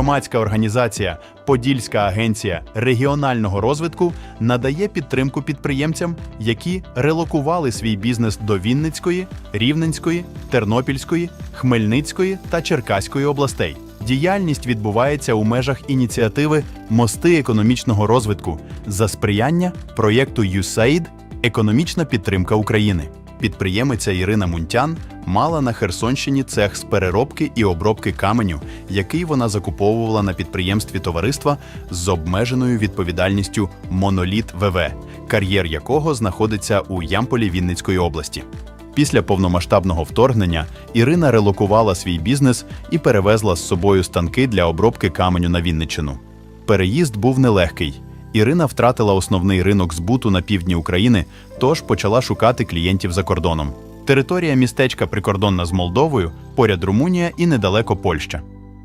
Громадська організація Подільська агенція регіонального розвитку надає підтримку підприємцям, які релокували свій бізнес до Вінницької, Рівненської, Тернопільської, Хмельницької та Черкаської областей. Діяльність відбувається у межах ініціативи Мости економічного розвитку за сприяння проєкту USAID Економічна підтримка України. Підприємиця Ірина Мунтян мала на Херсонщині цех з переробки і обробки каменю, який вона закуповувала на підприємстві товариства з обмеженою відповідальністю Моноліт ВВ, кар'єр якого знаходиться у Ямполі Вінницької області. Після повномасштабного вторгнення Ірина релокувала свій бізнес і перевезла з собою станки для обробки каменю на Вінниччину. Переїзд був нелегкий. Ірина втратила основний ринок збуту на півдні України, тож почала шукати клієнтів за кордоном. Територія містечка прикордонна з Молдовою, поряд Румунія і недалеко Польща.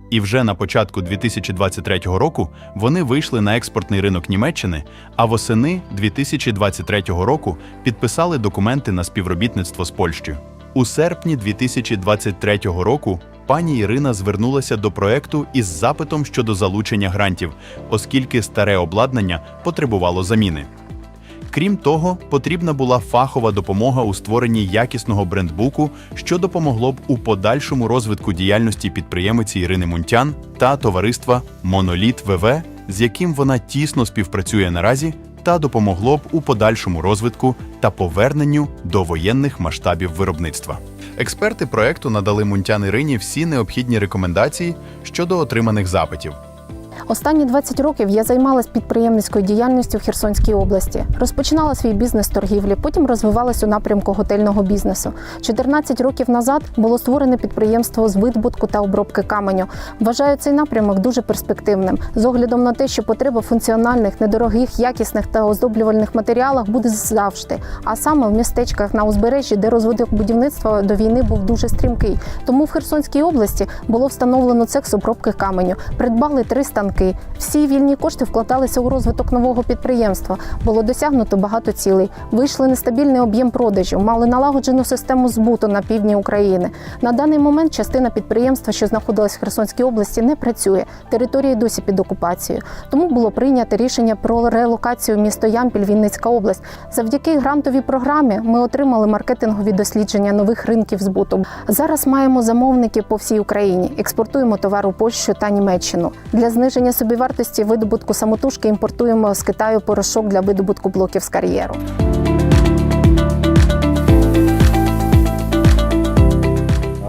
І вже на початку 2023 року вони вийшли на експортний ринок Німеччини, а восени 2023 року підписали документи на співробітництво з Польщею. У серпні 2023 року пані Ірина звернулася до проекту із запитом щодо залучення грантів, оскільки старе обладнання потребувало заміни. Крім того, потрібна була фахова допомога у створенні якісного брендбуку, що допомогло б у подальшому розвитку діяльності підприємиці Ірини Мунтян та товариства Моноліт ВВ, з яким вона тісно співпрацює наразі, та допомогло б у подальшому розвитку та поверненню до воєнних масштабів виробництва. Експерти проекту надали Мунтян Ірині всі необхідні рекомендації щодо отриманих запитів. Останні 20 років я займалась підприємницькою діяльністю в Херсонській області. Розпочинала свій бізнес торгівлі, потім розвивалась у напрямку готельного бізнесу. 14 років назад було створене підприємство з видобутку та обробки каменю. Вважаю цей напрямок дуже перспективним з оглядом на те, що потреба функціональних, недорогих, якісних та оздоблювальних матеріалах буде завжди. А саме в містечках на узбережжі, де розвиток будівництва до війни був дуже стрімкий. Тому в Херсонській області було встановлено цех з обробки каменю. Придбали три станки. Всі вільні кошти вкладалися у розвиток нового підприємства. Було досягнуто багато цілей. Вийшли нестабільний об'єм продажів, мали налагоджену систему збуту на півдні України. На даний момент частина підприємства, що знаходилась в Херсонській області, не працює. Території досі під окупацією. Тому було прийнято рішення про релокацію місто Ямпіль, Вінницька область. Завдяки грантовій програмі ми отримали маркетингові дослідження нових ринків збуту. Зараз маємо замовники по всій Україні. Експортуємо товар у Польщу та Німеччину. Для зниження собівартості видобутку самотужки імпортуємо з Китаю порошок для видобутку блоків з кар'єру.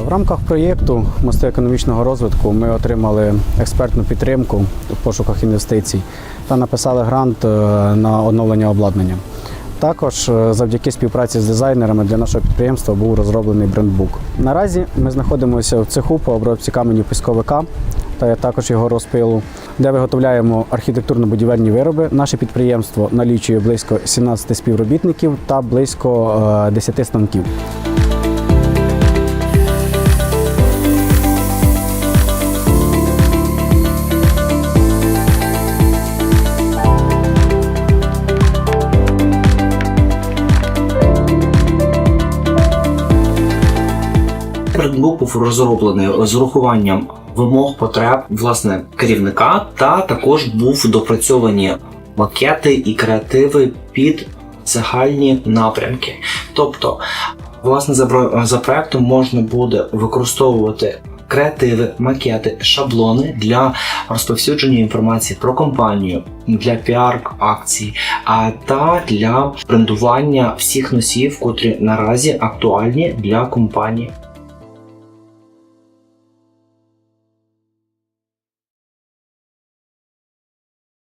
В рамках проєкту Мости економічного розвитку ми отримали експертну підтримку в пошуках інвестицій та написали грант е, на оновлення обладнання. Також е, завдяки співпраці з дизайнерами для нашого підприємства був розроблений брендбук. Наразі ми знаходимося в цеху по обробці каменю пісковика та також його розпилу, де виготовляємо архітектурно-будівельні вироби. Наше підприємство налічує близько 17 співробітників та близько е, 10 станків. Був розроблений з урахуванням вимог потреб власне керівника, та також був допрацьовані макети і креативи під загальні напрямки. Тобто, власне, за, проектом можна буде використовувати. Креативи, макети, шаблони для розповсюдження інформації про компанію, для піар-акцій, а та для брендування всіх носіїв, котрі наразі актуальні для компанії.